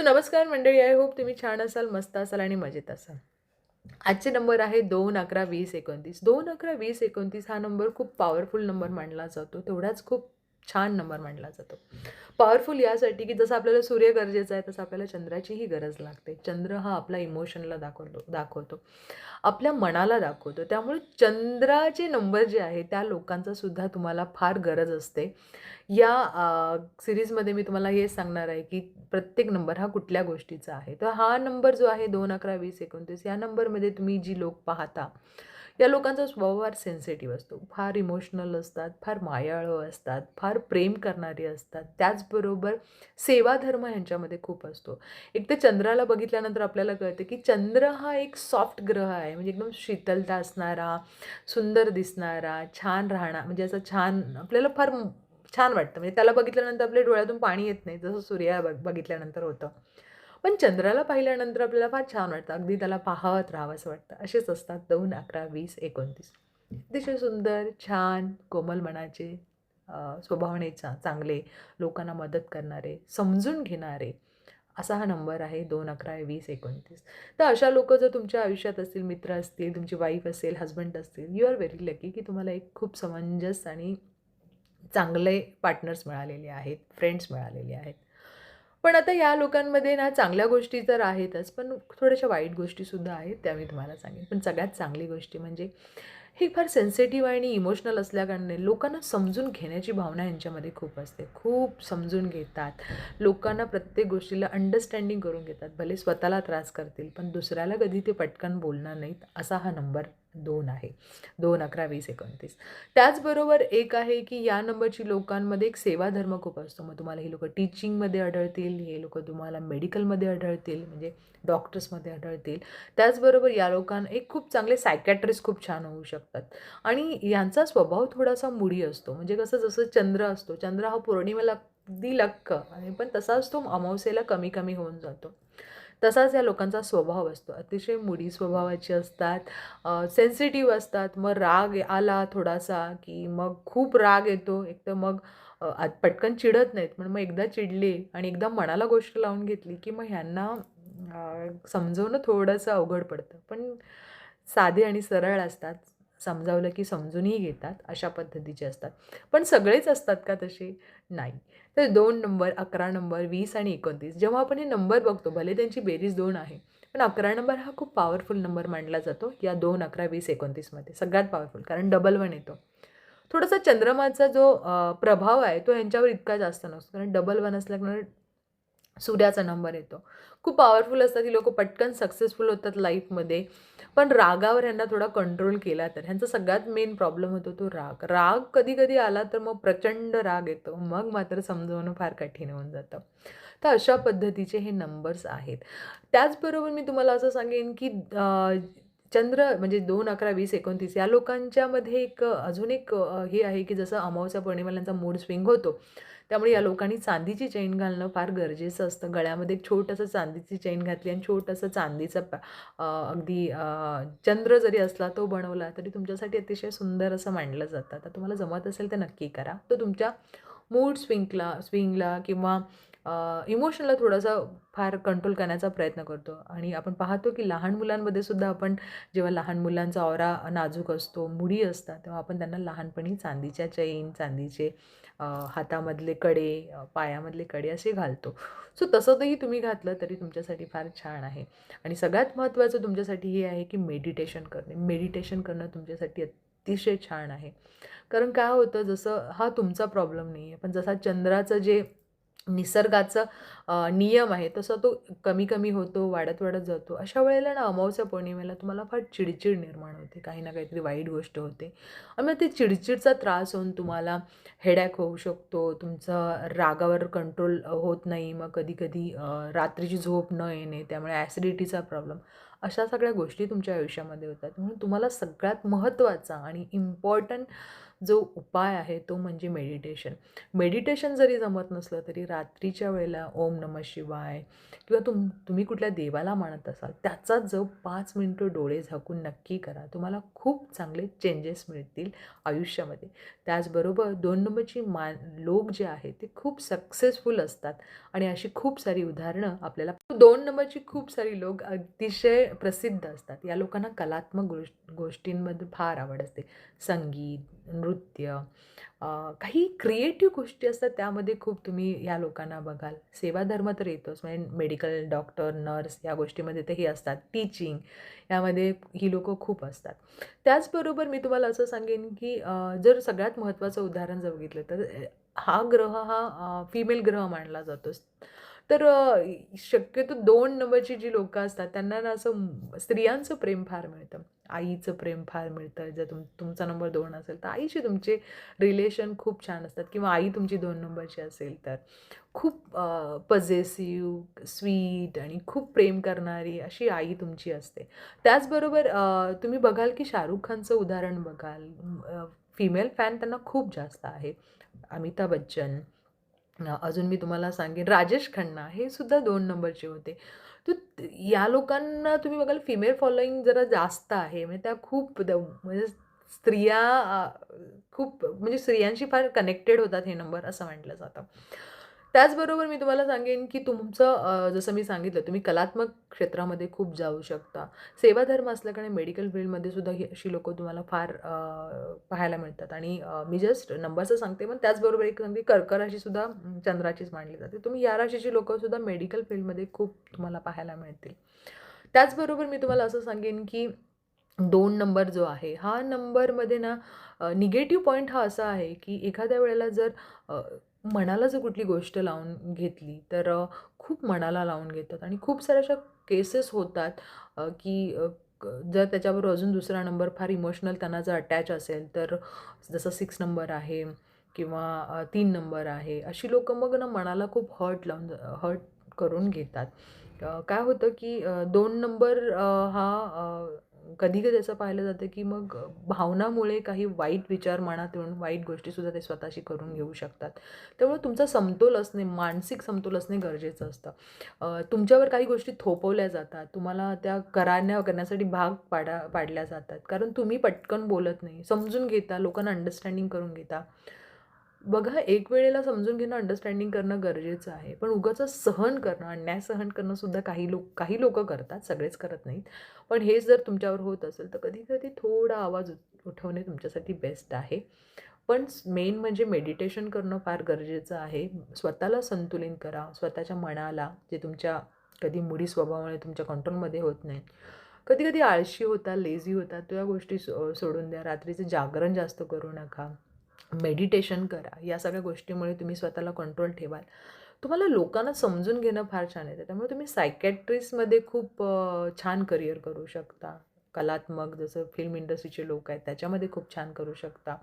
So नमस्कार मंडळी I hope तुम्ही छान असाल मस्त असाल आणि मजेत असाल. आजचे नंबर आहे दोन अकरा वीस एकोणतीस. दोन अकरा वीस एकोणतीस हा नंबर खूप पॉवरफुल नंबर मानला जातो. तेवढाच खूप छान नंबर मांडला जातो. पॉवरफुल यासाठी की जसं आपल्याला सूर्य गरजेचं आहे तसं आपल्याला चंद्राचीही गरज लागते. चंद्र हा आपला इमोशनला दाखवतो दाखवतो. आपल्या मनाला दाखवतो. त्यामुळे चंद्राचे नंबर जे आहे त्या लोकांचा सुद्धा तुम्हाला फार गरज असते. या सिरीजमध्ये मी तुम्हाला हे सांगणार आहे की प्रत्येक नंबर हा कुठल्या गोष्टीचा आहे. तर हा नंबर जो आहे दोन अकरा वीस एकोणतीस या नंबरमध्ये तुम्ही जी लोक पाहता या लोकांचा स्वभाव फार सेन्सिटिव्ह असतो. फार इमोशनल असतात फार मायाळू असतात फार प्रेम करणारी असतात. त्याचबरोबर सेवाधर्म ह्यांच्यामध्ये खूप असतो. एक तर चंद्राला बघितल्यानंतर आपल्याला कळतं की चंद्र हा एक सॉफ्ट ग्रह आहे. म्हणजे एकदम शीतलता असणारा सुंदर दिसणारा छान राहणार म्हणजे असं छान आपल्याला फार छान वाटतं. म्हणजे त्याला बघितल्यानंतर आपल्या डोळ्यातून पाणी येत नाही जसं सूर्या बघ बघितल्यानंतर होतं. पण चंद्राला पाहिल्यानंतर आपल्याला फार छान वाटतं. अगदी त्याला पाहत राहावंसं वाटतं. असेच असतात दोन अकरा वीस एकोणतीस. अतिशय सुंदर छान कोमल मनाचे स्वभावनेचा चांगले लोकांना मदत करणारे समजून घेणारे असा हा नंबर आहे दोन अकरा वीस एकोणतीस. तर अशा लोक जर तुमच्या आयुष्यात असतील मित्र असतील तुमची वाईफ असेल हस्बंड असतील यू आर व्हेरी लकी की तुम्हाला एक खूप समंजस आणि चांगले पार्टनर्स मिळालेले आहेत फ्रेंड्स मिळालेले आहेत. पण आता या लोकांमध्ये ना चांगल्या गोष्टी तर आहेतच पण थोड्याशा वाईट गोष्टीसुद्धा आहेत त्या मी तुम्हाला सांगेन. पण सगळ्यात चांगली गोष्टी म्हणजे हे फार सेन्सिटिव्ह आणि इमोशनल असल्याकारणे लोकांना समजून घेण्याची भावना यांच्यामध्ये खूप असते. खूप समजून घेतात. लोकांना प्रत्येक गोष्टीला अंडरस्टँडिंग करून घेतात. भले स्वतःला त्रास करतील पण दुसऱ्याला कधी ते पटकन बोलणार नाहीत असा हा नंबर दोन आहे. दोन अकरा वीस एकोणतीस. त्याचबरोबर एक आहे की या नंबरची लोकांमध्ये एक सेवाधर्म खूप असतो. मग तुम्हाला हे लोक टीचिंगमध्ये आढळतील हे लोक तुम्हाला मेडिकलमध्ये आढळतील म्हणजे डॉक्टर्समध्ये आढळतील. त्याचबरोबर या लोकांना एक खूप चांगले सायकॅट्रिस्ट खूप छान होऊ शकतात. आणि यांचा स्वभाव थोडासा मुडी असतो. म्हणजे कसं जसं चंद्र असतो. चंद्र हा पौर्णिमेला अगदी लक्क आणि पण तसाच तो अमावस्येला कमी कमी होऊन जातो. तसाच या लोकांचा स्वभाव असतो. अतिशय मुडी स्वभावाची असतात सेन्सिटिव्ह असतात. मग राग आला थोडासा की मग खूप राग येतो. एक तर मग पटकन चिडत नाहीत. पण मग एकदा चिडले आणि एकदा मनाला गोष्ट लावून घेतली की मग ह्यांना समजवणं थोडंसं अवघड पडतं. पण साधे आणि सरळ असतात. समजावलं की समजूनही घेतात अशा पद्धतीचे असतात. पण सगळेच असतात का तसे? नाही. तर दोन नंबर अकरा नंबर वीस आणि एकोणतीस. जेव्हा आपण हे नंबर बघतो भले त्यांची बेरीज दोन आहे पण अकरा नंबर हा खूप पॉवरफुल नंबर मांडला जातो या दोन अकरा वीस एकोणतीसमध्ये. सगळ्यात पॉवरफुल कारण डबल वन येतो. थोडासा चंद्रमाचा जो प्रभाव आहे तो ह्यांच्यावर इतका जास्त नसतो. कारण डबल वन असल्यामुळे सूर्याचा नंबर येतो. खूप पॉवरफुल असतात ही लोक पटकन सक्सेसफुल होतात लाईफमध्ये पण रागावर यांना थोडा कंट्रोल केला तर. ह्यांचा सगळ्यात मेन प्रॉब्लेम होतो तो राग. राग कधी कधी आला तर मग प्रचंड राग येतो. मग मात्र समजवणं फार कठीण होऊन जातं. तर अशा पद्धतीचे हे नंबर्स आहेत. त्याचबरोबर मी तुम्हाला असं सांगेन की चंद्र म्हणजे दोन अकरा वीस एकोणतीस या लोकांच्यामध्ये एक अजून एक हे आहे की जसं अमावस्या पौर्णिमेला मूड स्विंग होतो त्यामुळे या लोकांनी चांदीची चैन घालणं फार गरजेचं असतं. गळ्यामध्ये एक छोटंसं चांदीची चैन घातली आणि छोटंसं चांदीचं अगदी चंद्र जरी असला तो बनवला तरी तुमच्यासाठी अतिशय सुंदर असं मांडलं जातं. तर तुम्हाला जमत असेल तर नक्की करा. तो तुमच्या मूड स्विंगला स्विंगला किंवा इमोशनला थोडासा फार कंट्रोल करण्याचा प्रयत्न करतो. आणि आपण पाहतो की लहान मुलांमध्ये सुद्धा आपण जेव्हा लहान मुलांचा औरा नाजूक असतो मुडी असतात तेव्हा आपण त्यांना लहानपणी चांदीच्या चैन चांदीचे हातामधले कडे पायामधले कडे असे घालतो. सो तसंही तुम्ही घातलं तरी तुमच्यासाठी फार छान आहे. आणि सगळ्यात महत्त्वाचं तुमच्यासाठी हे आहे की मेडिटेशन करणे. मेडिटेशन करणं तुमच्यासाठी अतिशय छान आहे. कारण काय होतं जसं हा तुमचा प्रॉब्लेम नाही आहे पण जसा चंद्राचं जे निसर्गाचं नियम आहे तसं तो कमी कमी होतो वाढत वाढत जातो. अशा वेळेला ना अमावस्या पौर्णिमेला तुम्हाला फार चिडचिड निर्माण होते. काही ना काहीतरी वाईट गोष्ट होते. आणि मग ते चिडचिडचा त्रास होऊन तुम्हाला हेडॅक होऊ शकतो तुमचं रागावर कंट्रोल होत नाही. मग कधी कधी रात्रीची झोप न येणे त्यामुळे ॲसिडिटीचा प्रॉब्लेम अशा सगळ्या गोष्टी तुमच्या आयुष्यामध्ये होतात. म्हणून तुम्हाला सगळ्यात महत्त्वाचा आणि इम्पॉर्टंट जो उपाय आहे तो म्हणजे मेडिटेशन मेडिटेशन जरी जमत नसलं तरी रात्रीच्या वेळेला ओम नम शिवाय किंवा तुम तुम्ही कुठल्या देवाला मानत असाल त्याचा जप पाच मिनटं डोळे झाकून नक्की करा तुम्हाला खूप चांगले चेंजेस मिळतील आयुष्यामध्ये. त्याचबरोबर दोन नंबरची मान लोक जे आहेत ते खूप सक्सेसफुल असतात. आणि अशी खूप सारी उदाहरणं आपल्याला दोन नंबरची खूप सारी लोक अतिशय प्रसिद्ध असतात. या लोकांना कलात्मक गोष् गोष्टींमध्ये फार आवड असते. संगीत नृत्य काही क्रिएटिव्ह गोष्टी असतात त्यामध्ये खूप तुम्ही या लोकांना बघाल. सेवाधर्म तर येतोच म्हणजे मेडिकल डॉक्टर नर्स या गोष्टीमध्ये ते हे असतात. टीचिंग यामध्ये ही लोकं खूप असतात. त्याचबरोबर मी तुम्हाला असं सांगेन की जर सगळ्यात महत्त्वाचं उदाहरण जर बघितलं तर हा ग्रह हा फिमेल ग्रह मानला जातो. तर शक्यतो दोन नंबरची जी लोकं असतात त्यांना ना असं स्त्रियांचं प्रेम फार मिळतं. आईचं प्रेम फार मिळतं. जर तुम तुमचा नंबर दोन असेल तर आईशी तुमचे रिलेशन खूप छान असतात किंवा आई तुमची दोन नंबरची असेल तर. खूप पझेसिव्ह स्वीट आणि खूप प्रेम करणारी अशी आई तुमची असते. त्याचबरोबर तुम्ही बघाल की शाहरुख खानचं उदाहरण बघाल. फिमेल फॅन त्यांना खूप जास्त आहे. अमिताभ बच्चन अजून मी तुम्हाला सांगेन. राजेश खन्ना हे सुद्धा दोन नंबरचे होते. तर या लोकांना तुम्ही बघाल फिमेल फॉलोईंग जरा जास्त आहे. म्हणजे त्या खूप द म्हणजे स्त्रिया खूप म्हणजे स्त्रियांशी फार कनेक्टेड होतात हे नंबर असं म्हटलं जातं. त्याचबरोबर मी तुम्हाला सांगेन की तुमचं जसं मी सांगितलं तुम्ही कलात्मक क्षेत्रामध्ये खूप जाऊ शकता. सेवाधर्म असल्याकारणे मेडिकल फील्डमध्ये सुद्धा ही अशी लोकं तुम्हाला फार पाहायला मिळतात. आणि मी जस्ट नंबरचं सांगते पण त्याचबरोबर एक सांगते कर्क राशीसुद्धा चंद्राचीच मांडली जाते. तुम्ही या राशीची लोकंसुद्धा मेडिकल फील्डमध्ये खूप तुम्हाला पाहायला मिळतील. त्याचबरोबर मी तुम्हाला असं सांगेन की दोन नंबर जो आहे हा नंबरमध्ये ना निगेटिव्ह पॉईंट हा असा आहे की एखाद्या वेळेला जर मनाला जर कुठली गोष्ट लावून घेतली तर खूप मनाला लावून घेतात. आणि खूप साऱ्या अशा केसेस होतात की जर त्याच्यावर अजून दुसरा नंबर फार इमोशनल त्यांना जर अटॅच असेल तर जसं सिक्स नंबर आहे किंवा तीन नंबर आहे अशी लोकं मग ना मनाला खूप हर्ट लावून हर्ट करून घेतात. काय होतं की दोन नंबर हा कधी कधी असं पाहिलं जातं की मग भावनामुळे काही वाईट विचार मनात येऊन वाईट गोष्टीसुद्धा ते स्वतःशी करून घेऊ शकतात. त्यामुळे तुमचा समतोल असणे मानसिक समतोल असणे गरजेचं असतं. तुमच्यावर काही गोष्टी थोपवल्या जातात. तुम्हाला त्या कराण्या करण्यासाठी भाग पाडा पाडल्या जातात. कारण तुम्ही पटकन बोलत नाही. समजून घेता लोकांना अंडरस्टँडिंग करून घेता. बघा एक वेळेला समजून घेणं अंडरस्टँडिंग करणं गरजेचं आहे. पण उगाच सहन करणं अन्याय सहन करणं सुद्धा काही लोक काही लोक करतात सगळेच करत नाहीत. पण हेच जर तुमच्यावर होत असेल तर कधी कधी थोडा आवाज उठवणे तुमच्यासाठी बेस्ट आहे. पण मेन म्हणजे मेडिटेशन करणं फार गरजेचं आहे. स्वतःला संतुलित करा. स्वतःच्या मनाला जे तुमच्या कधी मुडी स्वभावाने तुमच्या कंट्रोलमध्ये होत नाही कधी कधी आळशी होता लेझी होता त्या गोष्टी सो सोडून द्या. रात्रीचं जागरण जास्त करू नका. मेडिटेशन करा या सगळ्या गोष्टीमुळे तुम्ही स्वतःला कंट्रोल ठेवाल. तुम्हाला लोकांना समजून घेणं फार छान येतं. त्यामुळे तुम्ही सायकॅट्रिस्टमध्ये खूप छान करिअर करू शकता. कलात्मक जसं फिल्म इंडस्ट्रीचे लोक आहेत त्याच्यामध्ये खूप छान करू शकता.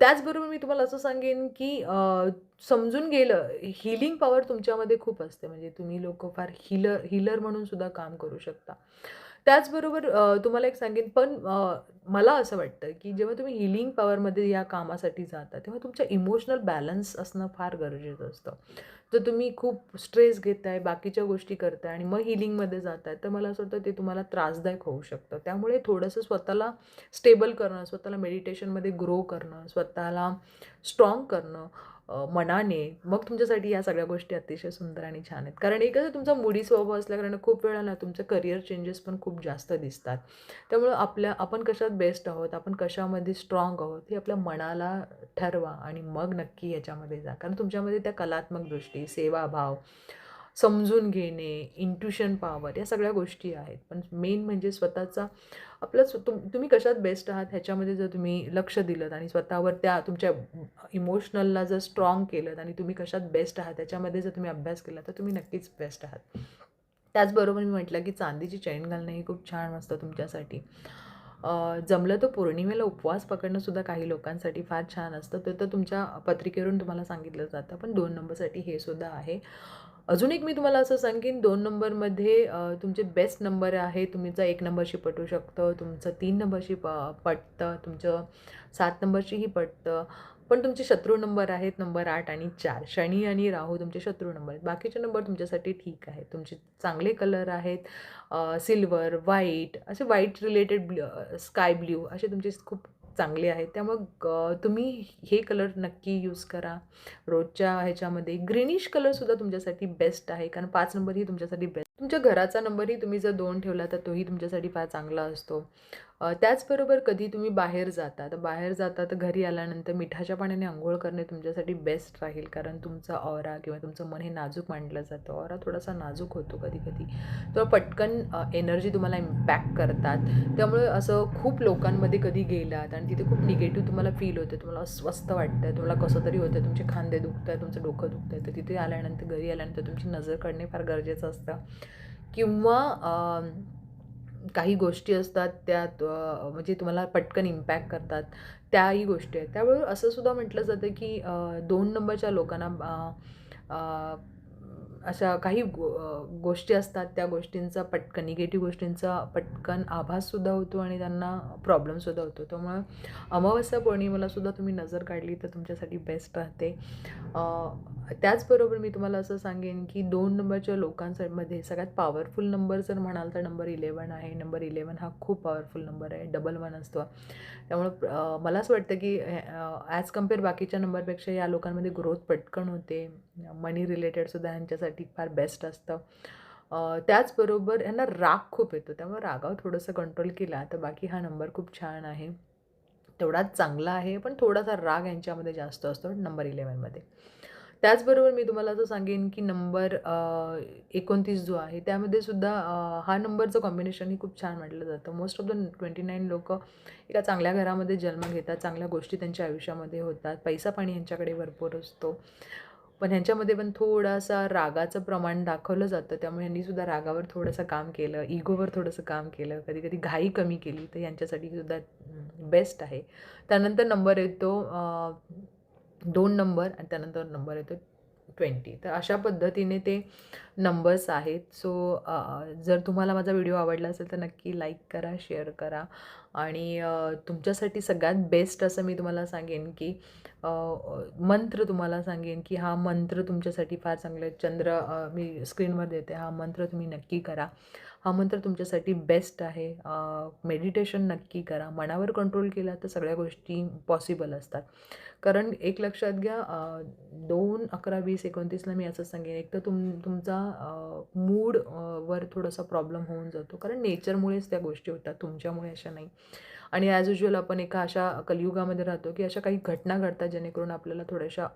त्याचबरोबर मी तुम्हाला असं सांगेन की समजून गेलं हिलिंग पॉवर तुमच्यामध्ये खूप असते. म्हणजे तुम्ही लोक फार हिलर हिलर म्हणून सुद्धा काम करू शकता. त्याचबरोबर तुम्हाला एक सांगेन पण मला असं वाटतं की जेव्हा तुम्ही हिलिंग पॉवरमध्ये या कामासाठी जाता तेव्हा तुमच्या इमोशनल बॅलन्स असणं फार गरजेचं असतं. जर तुम्ही खूप स्ट्रेस घेताय बाकीच्या गोष्टी करताय आणि मग हिलिंगमध्ये जाताय तर मला असं वाटतं ते तुम्हाला त्रासदायक होऊ शकतं. त्यामुळे थोडंसं स्वतःला स्टेबल करणं स्वतःला मेडिटेशनमध्ये ग्रो करणं स्वतःला स्ट्रॉंग करणं मनाने मग तुमच्यासाठी या सगळ्या गोष्टी अतिशय सुंदर आणि छान आहेत. कारण एक एकच तुमचा मुडी स्वभाव असल्याकारणे खूप वेळा ना तुमचं करिअर चेंजेस पण खूप जास्त दिसतात. त्यामुळं आपल्या आपण कशात बेस्ट आहोत आपण कशामध्ये स्ट्रॉंग आहोत हे आपल्या मनाला ठरवा आणि मग नक्की याच्यामध्ये जा. कारण तुमच्यामध्ये त्या कलात्मक दृष्टी सेवाभाव समजून घेणे इंट्युशन पॉवर या सगळ्या गोष्टी आहेत. पण मेन म्हणजे स्वतःचा आपलं तुम तुम्ही कशात बेस्ट आहात ह्याच्यामध्ये जर तुम्ही लक्ष दिलं आणि स्वतःवर त्या तुमच्या इमोशनलला जर स्ट्रॉंग केलं आणि तुम्ही कशात बेस्ट आहात त्याच्यामध्ये जर तुम्ही अभ्यास केला तर तुम्ही नक्कीच बेस्ट आहात. त्याचबरोबर मी म्हटलं की चांदीची चैन घालणं हे खूप छान असतं तुमच्यासाठी. जमलं तर पौर्णिमेला उपवास पकडणंसुद्धा काही लोकांसाठी फार छान असतं. तर तर तुमच्या पत्रिकेवरून तुम्हाला सांगितलं जातं. पण दोन नंबरसाठी हे सुद्धा आहे. अजून एक मी तुम्हाला असं सांगेन दोन नंबरमध्ये तुमचे बेस्ट नंबर आहे. तुमचा एक नंबरशी पटू शकतं तुमचं तीन नंबरशी प पटतं तुमचं सात नंबरशीही पटतं. पण तुमचे शत्रू नंबर आहेत नंबर आठ आणि चार. शनी आणि राहू तुमचे शत्रू नंबर आहेत. बाकीचे नंबर तुमच्यासाठी ठीक आहेत. तुमचे चांगले कलर आहेत. सिल्वर व्हाईट असे white related blue sky blue असे तुमचे खूप चांगले आहेत. त्यामुळं तुम्ही हे कलर नक्की यूज करा. रोजच्या ह्याच्यामध्ये ग्रीनिश कलरसुद्धा तुमच्यासाठी बेस्ट आहे. कारण पाच नंबर ही तुमच्यासाठी बेस्ट तुमच्या घराचा नंबरही तुम्ही जर दोन ठेवला तर तोही तुमच्यासाठी फार चांगला असतो. त्याचबरोबर कधी तुम्ही बाहेर जाता तर बाहेर जाता तर घरी आल्यानंतर मिठाच्या पाण्याने आंघोळ करणे तुमच्यासाठी बेस्ट राहील. कारण तुमचा ऑरा किंवा तुमचं मन हे नाजूक मांडलं जातं. ऑरा थोडासा नाजूक होतो कधी कधी तर पटकन एनर्जी तुम्हाला इम्पॅक्ट करतात. त्यामुळे असं खूप लोकांमध्ये कधी गेलात आणि तिथे खूप निगेटिव्ह तुम्हाला फील होतं तुम्हाला अस्वस्थ वाटतं तुम्हाला कसं तरी होतं तुमचे खांदे दुखत आहे तुमचं डोकं दुखतं आहे तर तिथे आल्यानंतर घरी आल्यानंतर तुमची नजर काढणे फार गरजेचं असतं. किंवा काही गोष्टी असतात त्यात म्हणजे तुम्हाला पटकन इम्पॅक्ट करतात त्याही गोष्टी आहेत. त्यामुळे असं सुद्धा म्हटलं जातं की दोन नंबरच्या लोकांना अशा काही गो गोष्टी असतात त्या गोष्टींचा पटकन निगेटिव्ह गोष्टींचा पटकन आभाससुद्धा होतो आणि त्यांना प्रॉब्लेमसुद्धा होतो. त्यामुळं अमावस्या पौर्णिमेलासुद्धा तुम्ही नजर काढली तर तुमच्यासाठी बेस्ट राहते. त्याचबरोबर मी तुम्हाला असं सांगेन की दोन नंबरच्या लोकांमध्ये सगळ्यात पॉवरफुल नंबर जर म्हणाल तर नंबर इलेवन आहे. नंबर इलेवन हा खूप पॉवरफुल नंबर आहे. डबल वन असतो. त्यामुळं मला असं वाटतं की ॲज कंपेअर बाकीच्या नंबरपेक्षा या लोकांमध्ये ग्रोथ पटकन होते. मनी रिलेटेडसुद्धा ह्यांच्यासाठी फार बेस्ट असतं. त्याचबरोबर यांना राग खूप येतो. त्यामुळे रागावर थोडंसं कंट्रोल केला तर बाकी हा नंबर खूप छान आहे. तेवढाच चांगला आहे पण थोडासा राग यांच्यामध्ये जास्त असतो नंबर इलेवनमध्ये त्याचबरोबर मी तुम्हाला असं सांगेन की नंबर एकोणतीस जो आहे त्यामध्ये सुद्धा हा नंबरचं कॉम्बिनेशन ही खूप छान म्हटलं जातं. Most of the twenty nine लोक एका चांगल्या घरामध्ये जन्म घेतात चांगल्या गोष्टी त्यांच्या आयुष्यामध्ये होतात पैसा पाणी ह्यांच्याकडे भरपूर असतो. पण ह्यांच्यामध्ये पण थोडासा रागाचं प्रमाण दाखवलं जातं त्यामुळे ह्यांनीसुद्धा रागावर थोडंसं काम केलं इगोवर थोडंसं काम केलं कधी कधी घाई कमी केली तर यांच्यासाठी सुद्धा बेस्ट आहे. त्यानंतर नंबर येतो दोन नंबर आणि त्यानंतर नंबर येतो ट्वेंटी तर अशा पद्धतीने ते नंबर्स आहेत. सो जर तुम्हाला माझा व्हिडिओ आवडला असेल तर नक्की लाईक करा शेअर करा. आणि तुमच्यासाठी सगळ्यात बेस्ट असं मी तुम्हाला सांगेन की मंत्र तुम्हाला सांगेन की हा मंत्र तुमच्यासाठी फार चांगला चंद्र मी स्क्रीनवर देते. हा मंत्र तुम्ही नक्की करा. हा मंत्र तुमच्यासाठी बेस्ट आहे. मेडिटेशन नक्की करा. मनावर कंट्रोल केला तर सगळ्या गोष्टी पॉसिबल असतात. कारण एक लक्षात घ्या दोन अकरा वीस एकोणतीसला मी असं सांगेन. एक तर तुम तुमचा मूड वर थोडासा प्रॉब्लेम होऊन जातो. कारण नेचरमुळेच त्या गोष्टी होतात. तुमच्यामुळे अशा नाही. आणि ॲज युजल आपण एका अशा कलियुगामध्ये राहतो की अशा काही घटना घडतात जेणेकरून आपल्याला थोड्याशा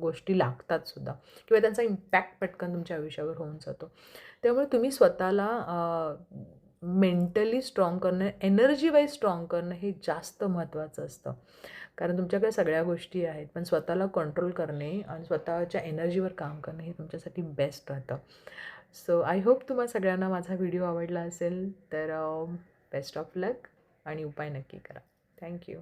गोष्टी लागतात सुद्धा. किंवा त्यांचा इम्पॅक्ट पटकन तुमच्या आयुष्यावर होऊन जातो. त्यामुळे तुम्ही स्वतःला मेंटली स्ट्रॉंग करणं एनर्जी वाईज स्ट्रॉंग करणं हे जास्त महत्त्वाचं असतं. कारण तुमच्याकडे सगळ्या गोष्टी आहेत पण स्वतःला कंट्रोल करणे आणि स्वतःच्या एनर्जीवर काम करणे हे तुमच्यासाठी बेस्ट राहतं. सो आय होप तुम्हाला सगळ्यांना माझा व्हिडिओ आवडला असेल तर बेस्ट ऑफ लक आणि उपाय नक्की करा. थँक्यू